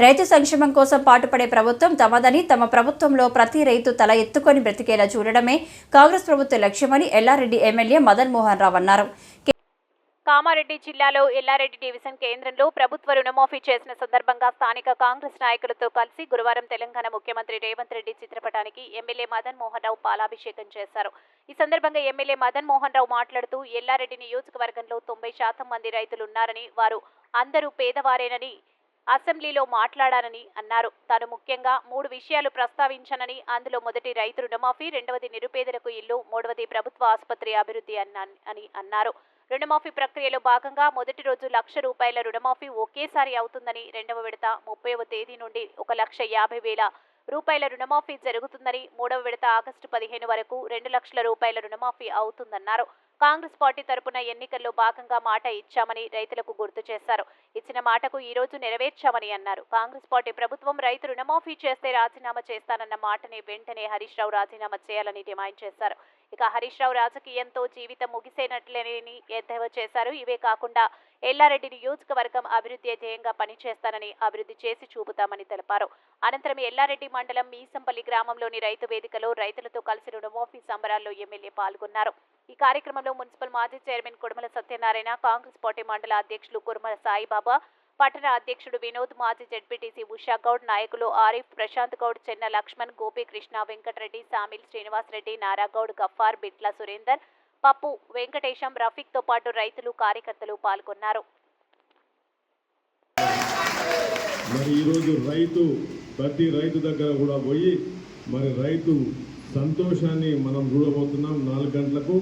రైతు సంక్షేమం కోసం పాటుపడే ప్రభుత్వం తమదని తమ ప్రభుత్వంలో ప్రతి రైతు తల ఎత్తుకొని బ్రతికేలా చూడడమే కాంగ్రెస్ ప్రభుత్వ లక్ష్యమని ఎల్లారెడ్డి ఎమ్మెల్యే మదన్ మోహన్ రావు అన్నారు. కామారెడ్డి జిల్లాలో ఎల్లారెడ్డి డివిజన్ కేంద్రంలో ప్రభుత్వ రుణమాఫీ చేసిన సందర్భంగా స్థానిక కాంగ్రెస్ నాయకులతో కలిసి గురువారం తెలంగాణ ముఖ్యమంత్రి రేవంత్ రెడ్డి చిత్రపటానికి ఎమ్మెల్యే మదన్ మోహన్ రావు పాలాభిషేకం చేశారు. ఈ సందర్భంగా ఎమ్మెల్యే మదన్ మోహన్ రావు మాట్లాడుతూ ఎల్లారెడ్డి నియోజకవర్గంలో తొంభై శాతం మంది రైతులున్నారని వారు అందరూ పేదవారేనని అసెంబ్లీలో మాట్లాడానని అన్నారు. తాను ముఖ్యంగా మూడు విషయాలు ప్రస్తావించానని అందులో మొదటి రైతు రుణమాఫీ రెండవది నిరుపేదలకు ఇల్లు మూడవది ప్రభుత్వ ఆసుపత్రి అభివృద్ధి అన్నా అని అన్నారు. రుణమాఫీ ప్రక్రియలో భాగంగా మొదటి రోజు లక్ష రూపాయల రుణమాఫీ ఒకేసారి అవుతుందని రెండవ విడత ముప్పైవ తేదీ నుండి ఒక లక్ష యాభై వేల రూపాయల రుణమాఫీ జరుగుతుందని మూడవ విడత ఆగస్టు పదిహేను వరకు రెండు లక్షల రూపాయల రుణమాఫీ అవుతుందన్నారు. కాంగ్రెస్ పార్టీ తరపున ఎన్నికల్లో భాగంగా మాట ఇచ్చామని రైతులకు గుర్తు చేశారు. ఇచ్చిన మాటకు ఈ రోజు నెరవేర్చామని అన్నారు. కాంగ్రెస్ పార్టీ ప్రభుత్వం రైతు రుణమాఫీ చేస్తే రాజీనామా చేస్తానన్న మాటని వెంటనే హరీష్ రావు రాజీనామా చేయాలని డిమాండ్ చేశారు. ఇక హరీష్ రావు రాజకీయంతో జీవితం ముగిసేనట్లేని ఎద్దేవా చేశారు. ఇవే కాకుండా ఎల్లారెడ్డి నియోజకవర్గం అభివృద్ధి ధ్యేయంగా పనిచేస్తానని అభివృద్ధి చేసి చూపుతామని తెలిపారు. అనంతరం ఎల్లారెడ్డి మండలం మీసంపల్లి గ్రామంలోని రైతు వేదికలో రైతులతో కలిసి రుణమాఫీ సంబరాల్లో ఎమ్మెల్యే పాల్గొన్నారు. ఈ కార్యక్రమంలో మున్సిపల్ మాజీ చైర్మన్ కుడుమల సత్యనారాయణ కాంగ్రెస్ పార్టీ మండల అధ్యక్షులు కురుమల సాయిబాబా పట్టణ అధ్యక్షుడు వినోద్ మాజీ జడ్పీటీసీ ఉషా గౌడ్ నాయకులు ఆరిఫ్ ప్రశాంత్ గౌడ్ చెన్న లక్ష్మణ్ గోపీకృష్ణ వెంకటరెడ్డి సామిల్ శ్రీనివాస్ రెడ్డి నారాగౌడ్ గఫార్ బిట్ల సురేందర్ పప్పు వెంకటేశం రఫీక్తో పాటు రైతులు కార్యకర్తలు పాల్గొన్నారు. మరి ఈరోజు రైతు ప్రతి రైతు దగ్గర కూడా పోయి మరి రైతు సంతోషాన్ని మనం చూడబోతున్నాం నాలుగు గంటలకు.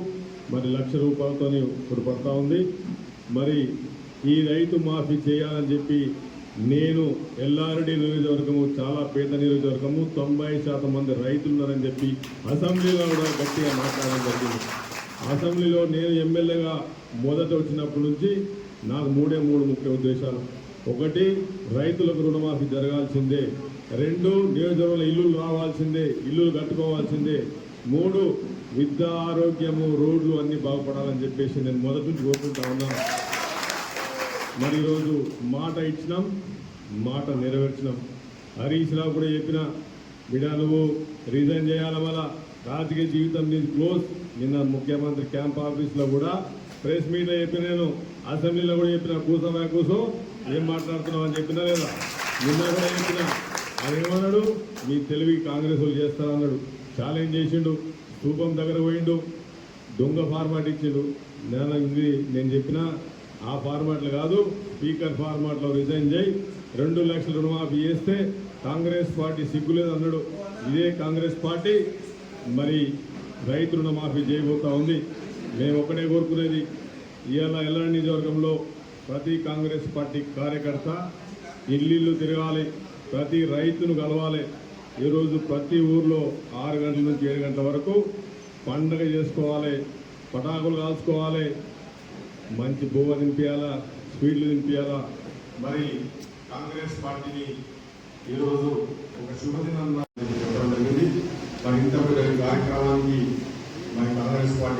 మరి లక్ష రూపాయలతో ఇప్పుడు పడతా ఉంది. మరి ఈ రైతు మాఫీ చేయాలని చెప్పి నేను ఎల్ఆర్డి నియోజకవర్గము చాలా పేద నియోజకవర్గము తొంభై శాతం మంది రైతులు ఉన్నారని చెప్పి అసెంబ్లీలో కూడా గట్టిగా మాట్లాడడం జరిగింది. అసెంబ్లీలో నేను ఎమ్మెల్యేగా మొదట వచ్చినప్పటి నుంచి నాకు మూడే మూడు ముఖ్య ఉద్దేశాలు. ఒకటి రైతులకు రుణమాఫీ జరగాల్సిందే. రెండు నియోజకవర్గంలో ఇల్లులు రావాల్సిందే ఇల్లులు కట్టుకోవాల్సిందే. మూడు విద్య ఆరోగ్యము రోడ్లు అన్నీ బాగుపడాలని చెప్పేసి నేను మొదటి నుంచి కోరుకుంటా ఉన్నాను మరి ఈరోజు మాట ఇచ్చినాం మాట నెరవేర్చినాం. హరీష్ రావు కూడా చెప్పిన బిడ్డ నువ్వు రిజైన్ చేయాల వల్ల రాజకీయ జీవితం నీది క్లోజ్ నిన్న ముఖ్యమంత్రి క్యాంప్ ఆఫీస్లో కూడా ప్రెస్ మీట్లో చెప్పిన నేను అసెంబ్లీలో కూడా చెప్పిన కూసమా కూసం ఏం మాట్లాడుతున్నావు అని చెప్పినా లేదా? నిన్న కూడా చెప్పిన ఆయన ఏమన్నాడు? మీ తెలివి కాంగ్రెస్ వాళ్ళు చేస్తారన్నాడు. ఛాలెంజ్ చేసిండు స్థూపం దగ్గర పోయిండు దొంగ ఫార్మాట్ ఇచ్చిండు. నేను ఇది నేను చెప్పిన ఆ ఫార్మాట్లు కాదు స్పీకర్ ఫార్మాట్లో రిజైన్ చేయి. రెండు లక్షల రుణమాఫీ చేస్తే కాంగ్రెస్ పార్టీ సిగ్గులేదు అన్నాడు. ఇదే కాంగ్రెస్ పార్టీ. మరి రైతు రుణమాఫీ చేయబోతా ఉంది. మేము ఒకటే కోరుకునేది ఇవాళ ఎల్లాడి నియోజకవర్గంలో ప్రతి కాంగ్రెస్ పార్టీ కార్యకర్త ఇల్లు తిరగాలి ప్రతి రైతును కలవాలి. ఈరోజు ప్రతి ఊర్లో ఆరు గంటల నుంచి ఏడు గంటల వరకు పండగ చేసుకోవాలి పటాకులు కాల్చుకోవాలి మంచి బువ్వ తినిపించాలా స్వీట్లు తినిపించాలా మరి కాంగ్రెస్ పార్టీని ఈరోజు ఒక శుభదినంగా చెప్పడం జరిగింది. మరి ఇంత పెద్ద కార్యక్రమానికి